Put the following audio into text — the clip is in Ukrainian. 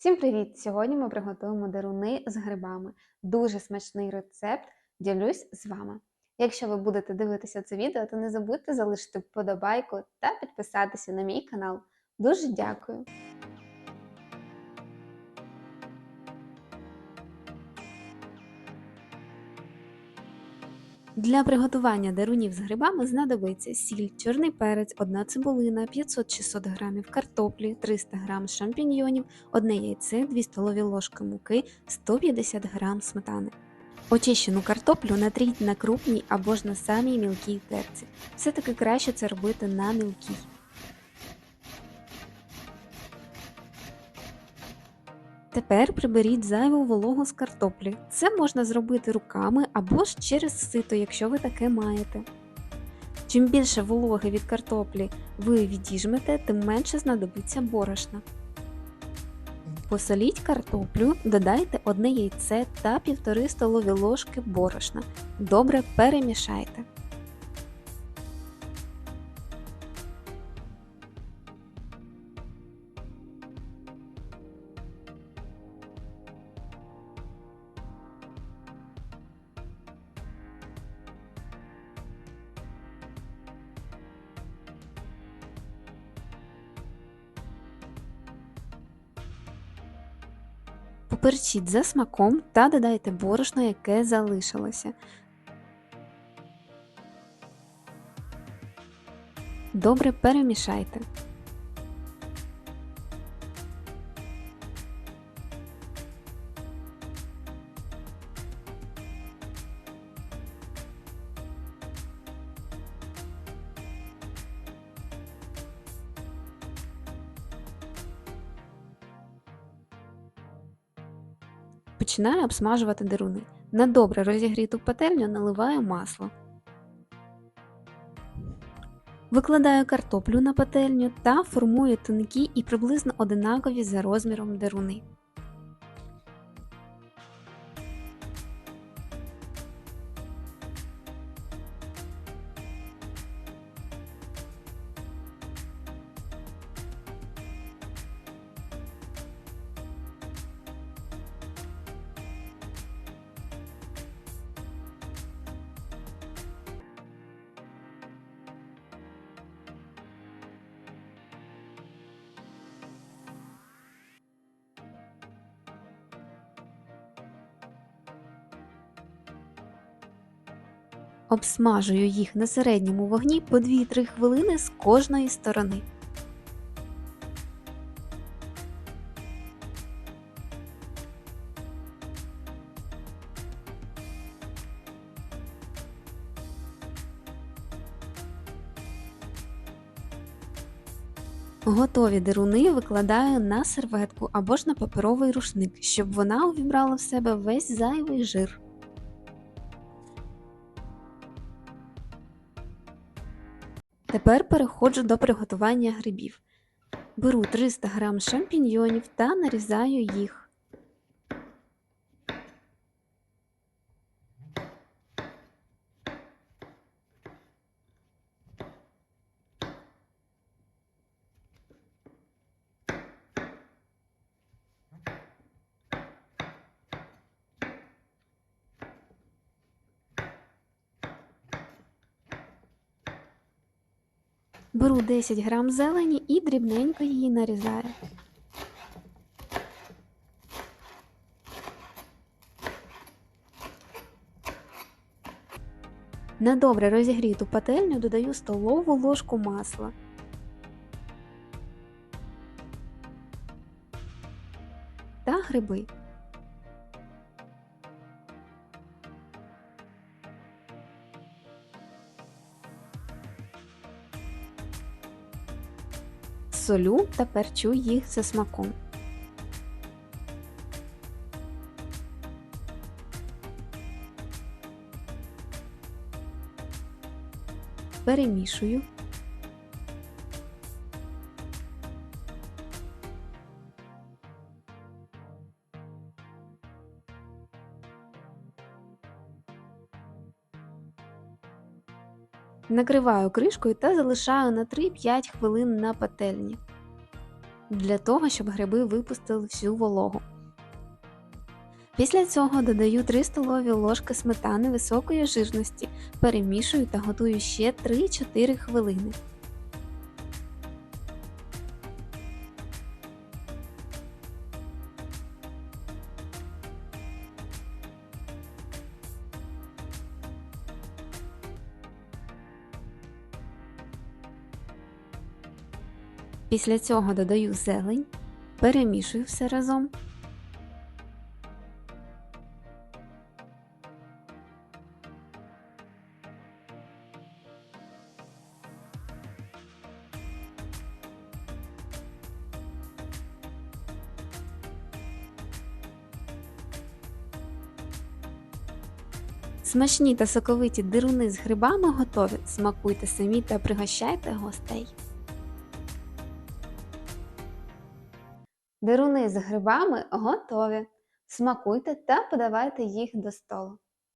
Всім привіт! Сьогодні ми приготуємо деруни з грибами. Дуже смачний рецепт. Ділюсь з вами. Якщо ви будете дивитися це відео, то не забудьте залишити вподобайку та підписатися на мій канал. Дуже дякую! Для приготування дарунів з грибами знадобиться сіль, чорний перець, одна цибулина, 500-600 г картоплі, 300 г шампіньйонів, одне яйце, 2 столові ложки муки, 150 г сметани. Очищену картоплю натріть на крупній або ж на самій мілкій терці. Все-таки краще це робити на мілкій. Тепер приберіть зайву вологу з картоплі. Це можна зробити руками або ж через сито, якщо ви таке маєте. Чим більше вологи від картоплі ви відіжмете, тим менше знадобиться борошна. Посоліть картоплю, додайте одне яйце та 1,5 столові ложки борошна. Добре перемішайте. Поперчіть за смаком та додайте борошно, яке залишилося. Добре перемішайте. Починаю обсмажувати деруни. На добре розігріту пательню наливаю масло. Викладаю картоплю на пательню та формую тонкі і приблизно одинакові за розміром деруни. Обсмажую їх на середньому вогні по 2-3 хвилини з кожної сторони. Готові деруни викладаю на серветку або ж на паперовий рушник, щоб вона увібрала в себе весь зайвий жир. Тепер переходжу до приготування грибів. Беру 300 г шампіньйонів та нарізаю їх. Беру 10 грам зелені і дрібненько її нарізаю. На добре розігріту пательню додаю столову ложку масла. Та гриби. Солю та перчу їх за смаком. Перемішую. Накриваю кришкою та залишаю на 3-5 хвилин на пательні. для того, щоб гриби випустили всю вологу. Після цього додаю 3 столові ложки сметани високої жирності, перемішую та готую ще 3-4 хвилини. Після цього додаю зелень, перемішую все разом. Смачні та соковиті дируни з грибами готові. Смакуйте самі та пригощайте гостей. Дируни з грибами готові. Смакуйте та подавайте їх до столу.